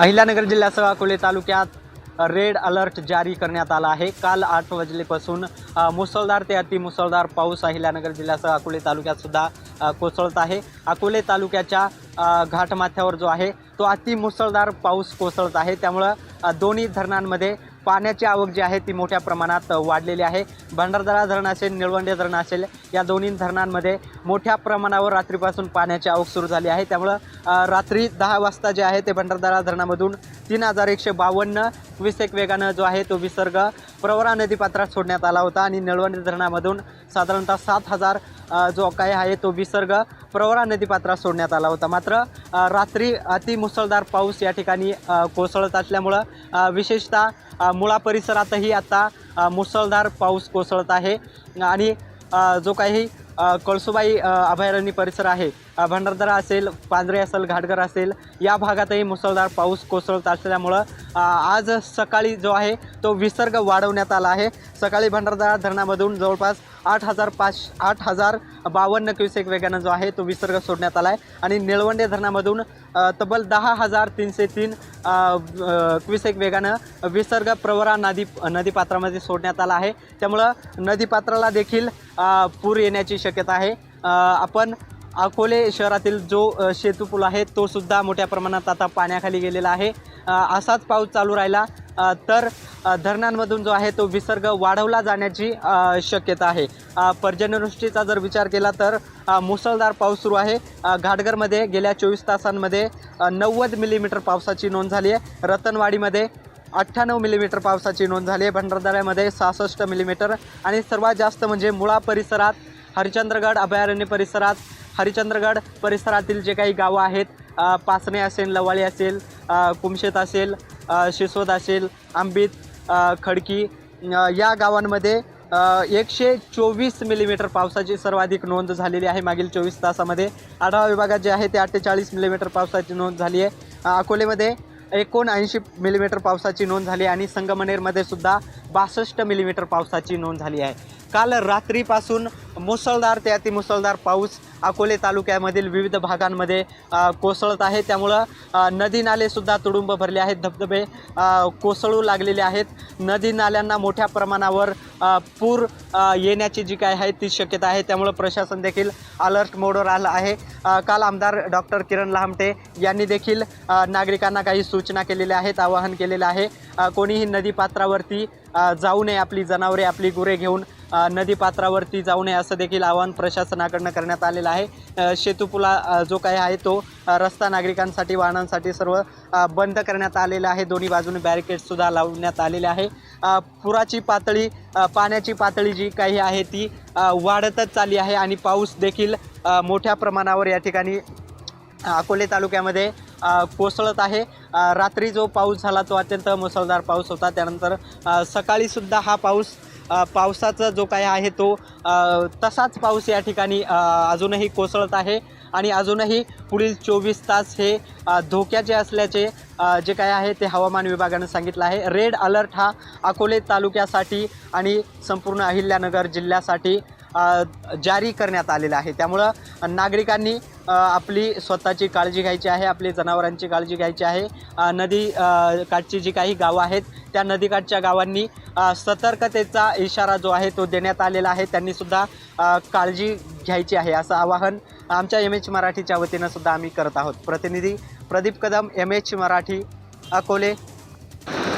अहिल्यानगर जिल्ह्यासह अकोले तालुक्यात red alert जारी करण्यात आला आहे. काल आठ वाजलेपासून मुसळधार ते अतिमुसळधार पाऊस अहिल्यानगर जिल्ह्यासह अकोले तालुक्यातसुद्धा कोसळत आहे. अकोले तालुक्याच्या घाटमाथ्यावर जो आहे तो अतिमुसळधार पाऊस कोसळत आहे. त्यामुळं दोन्ही धरणांमध्ये पाण्याची आवक जी आहे ती मोठ्या प्रमाणात वाढलेली आहे. भंडारदरा धरण असेल निळवंडे धरण असेल या दोन्ही धरणांमध्ये मोठ्या प्रमाणावर रात्रीपासून पाण्याची आवक सुरू झाली आहे. त्यामुळं रात्री दहा वाजता जे आहे ते भंडारदरा धरणामधून तीन हजार एकशे बावन्न क्विसेक वेगानं जो आहे तो विसर्ग प्रवरा नदीपात्रात सोडण्यात आला होता आणि निळवंडे धरणामधून साधारणतः सात हजार जो काही आहे तो विसर्ग प्रवरा नदीपात्रात सोडण्यात आला होता. मात्र रात्री अतिमुसळधार पाऊस या ठिकाणी कोसळत असल्यामुळं विशेषतः मुळा परिसरातही आता मुसळधार पाऊस कोसळत आहे. आणि जो काही कळसुबाई अभयारण्य परिसर आहे. भंडारदरा असेल पांढरे असेल घाटघर असेल या भागातही मुसळधार पाऊस कोसळत असल्यामुळं आज सकाळी जो आहे तो विसर्ग वाढवण्यात आला आहे. सकाळी भंडारदरा धरणामधून जवळपास आठ हजार पाच आठ हजार बावन्न क्युसेक वेगानं जो आहे तो विसर्ग सोडण्यात आला आहे आणि निळवंडे धरणामधून तब्बल दहा हजार तीनशे तीन अ, एक वेगानं विसर्ग प्रवरा नदी नदीपात्रामध्ये सोडण्यात आला आहे. त्यामुळं नदीपात्राला देखील पूर येण्याची शक्यता आहे. आपण अकोले शहरातील जो अ, आहे तो सुद्धा मोठ्या प्रमाणात आता पाण्याखाली गेलेला आहे. असाच पाऊस चालू राहिला तर धरणांमधून जो आहे तो विसर्ग वाढवला जाण्याची शक्यता आहे. पर्जन्यवृष्टीचा जर विचार केला तर मुसळधार पाऊस सुरू आहे. घाटघरमध्ये गेल्या चोवीस तासांमध्ये नव्वद मिलीमीटर पावसाची नोंद झाली आहे. रतनवाडीमध्ये अठ्ठ्याण्णव मिलीमीटर पावसाची नोंद झाली आहे. भंडारदऱ्यामध्ये सहासष्ट मिलीमीटर आणि सर्वात जास्त म्हणजे मुळा परिसरात हरिचंद्रगड अभयारण्य परिसरात हरिचंद्रगड परिसरातील जे काही गावं आहेत पासणे असेल लवाळी असेल कुमशेत असेल शिसोद असेल आंबीत खडकी या गावांमध्ये एकशे चोवीस मिलीमीटर पावसाची सर्वाधिक नोंद झालेली आहे मागील चोवीस तासामध्ये. आढावा विभागात जे आहे ते अठ्ठेचाळीस मिलीमीटर पावसाची नोंद झाली आहे. अकोलेमध्ये एकोणऐंशी मिलीमीटर पावसाची नोंद झाली आणि संगमनेरमध्ये सुद्धा बासष्ट मिलीमीटर पावसाची नोंद झाली आहे. काल रात्रीपासून मुसळधार ते अति मुसळधार पाऊस अकोले तालुक्यामधील विविध भागांमध्ये कोसळत आहे. त्यामुळं नदी नालेसुद्धा तुडुंब भरले आहेत. धबधबे कोसळू लागलेले आहेत. नदी नाल्यांना मोठ्या प्रमाणावर पूर येण्याची जी काय आहे ती शक्यता आहे. त्यामुळं प्रशासन देखील अलर्ट मोडवर आलं आहे. काल आमदार डॉक्टर किरण लहामटे यांनी देखील नागरिकांना काही सूचना केलेल्या आहेत आवाहन केलेलं आहे. कोणीही नदीपात्रावरती पात्रावरती जाऊ नये आपली जनावरे आपली गुरे घेऊन नदीपात्रावरती जाऊ नये असं देखील आवाहन प्रशासनाकडनं करण्यात आलेलं आहे. शेतुपुला शेतूपुला जो काही आहे तो रस्ता नागरिकांसाठी वाहनांसाठी सर्व बंद करण्यात आलेला आहे. दोन्ही बाजूने बॅरिकेडसुद्धा लावण्यात आलेले आहे. पुराची पातळी पाण्याची पातळी जी काही आहे ती वाढतच चालली आहे आणि पाऊस देखील मोठ्या प्रमाणावर या ठिकाणी अकोले तालुक्यामध्ये कोसळत आहे. रात्री जो पाऊस झाला तो अत्यंत मुसळधार पाऊस होता. त्यानंतर सकाळीसुद्धा हा पाऊस पावसाचा जो काय आहे तो तसाच पाऊस या ठिकाणी अजूनही कोसळत आहे. आणि अजूनही पुढील चोवीस तास हे धोक्याचे असल्याचे जे काय आहे ते हवामान विभागानं सांगितलं आहे. रेड अलर्ट हा अकोले तालुक्यासाठी आणि संपूर्ण अहिल्यानगर जिल्ह्यासाठी जारी करण्यात आलेलं आहे. त्यामुळं नागरिकांनी आपली स्वतःची काळजी घ्यायची आहे आपली जनावरांची काळजी घ्यायची आहे. नदी काठची जी काही गावं आहेत त्या नदीकाठच्या गावांनी सतर्कतेचा इशारा जो आहे तो देण्यात आलेला आहे. त्यांनीसुद्धा काळजी घ्यायची आहे असं आवाहन आमच्या एम एच मराठीच्या वतीनं सुद्धा आम्ही करत आहोत. प्रतिनिधी प्रदीप कदम एम एच मराठी अकोले